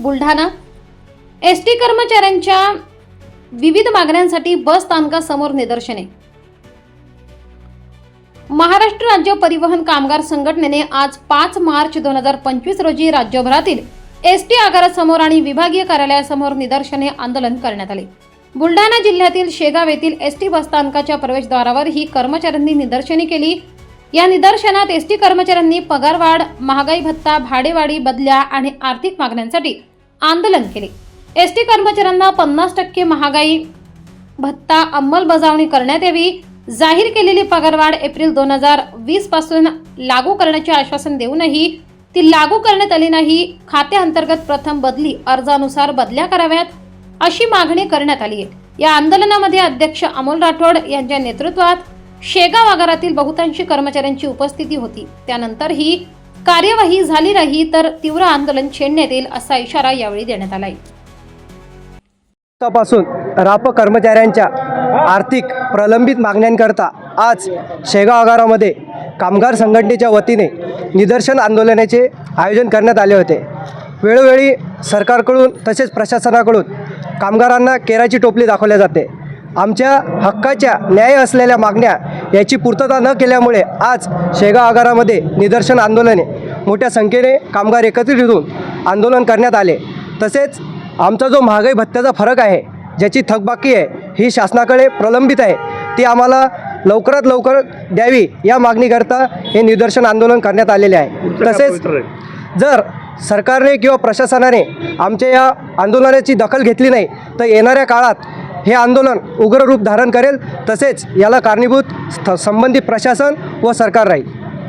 Buldhana. S T कर्मचाऱ्यांच्या विविध मागण्यांसाठी बस स्थानकासमोर निदर्शने. महाराष्ट्र राज्य परिवहन कामगार संघटनेने आज पाच मार्च दोन हजार पंचवीस रोजी राज्यभरातील एस टी आगारासमोर आणि विभागीय कार्यालयासमोर निदर्शने आंदोलन करण्यात आले. बुलढाणा जिल्ह्यातील शेगाव येथील एस टी बसस्थानकाच्या प्रवेशद्वारावर ही कर्मचाऱ्यांनी निदर्शने केली. या निदर्शनात एस टी कर्मचाऱ्यांनी पगारवाढ महागाई भत्ता भाडेवाढी बदल्या आणि आर्थिक मागण्यांसाठी आंदोलन केले. एस टी कर्मचाऱ्यांना पन्नास टक्के महागाई भत्ता अंमलबजावणी करण्यात यावी जाहीर केलेली पगारवाढ एप्रिल दोन हजार वीसपासून लागू करण्याचे आश्वासन देऊनही ती लागू करण्यात आली नाही. खात्याअंतर्गत प्रथम बदली अर्जानुसार बदल्या कराव्यात अशी मागणी करण्यात आली आहे या आंदोलनामध्ये अध्यक्ष अमोल राठोड यांच्या नेतृत्वात शेगाव आगारातील बहुतांशी कर्मचाऱ्यांची उपस्थिती होती. त्यानंतर ही कार्यवाही झाली नाही तर तीव्र आंदोलन छेडण्यात येईल असा इशारा यावेळी देण्यात आला पासून राप कर्मचाऱ्यांच्या आर्थिक प्रलंबित मागण्यांकरता आज शेगाव आगारामध्ये कामगार संघटनेच्या वतीने निदर्शन आंदोलनाचे आयोजन करण्यात आले होते. वेळोवेळी सरकारकडून तसेच प्रशासनाकडून कामगारांना केराची टोपली दाखवल्या जाते. आमच्या हक्काच्या न्याय असलेल्या मागण्या याची पूर्तता न केल्यामुळे आज शेगाव आगारामध्ये निदर्शन आंदोलने मोठ्या संख्येने कामगार एकत्रित होऊन आंदोलन करण्यात आले. तसेच आमचा जो महागाई भत्त्याचा फरक आहे ज्याची थकबाकी आहे ही शासनाकडे प्रलंबित आहे ती आम्हाला लवकरात लवकर द्यावी या मागणीकरता हे निदर्शन आंदोलन करण्यात आलेले आहे. तसेच जर सरकारने किंवा प्रशासनाने आमच्या या आंदोलनाची दखल घेतली नाही तर येणाऱ्या काळात हे आंदोलन उग्र रूप धारण करेल तसेच याला कारणीभूत संबंधित प्रशासन व सरकार राहील.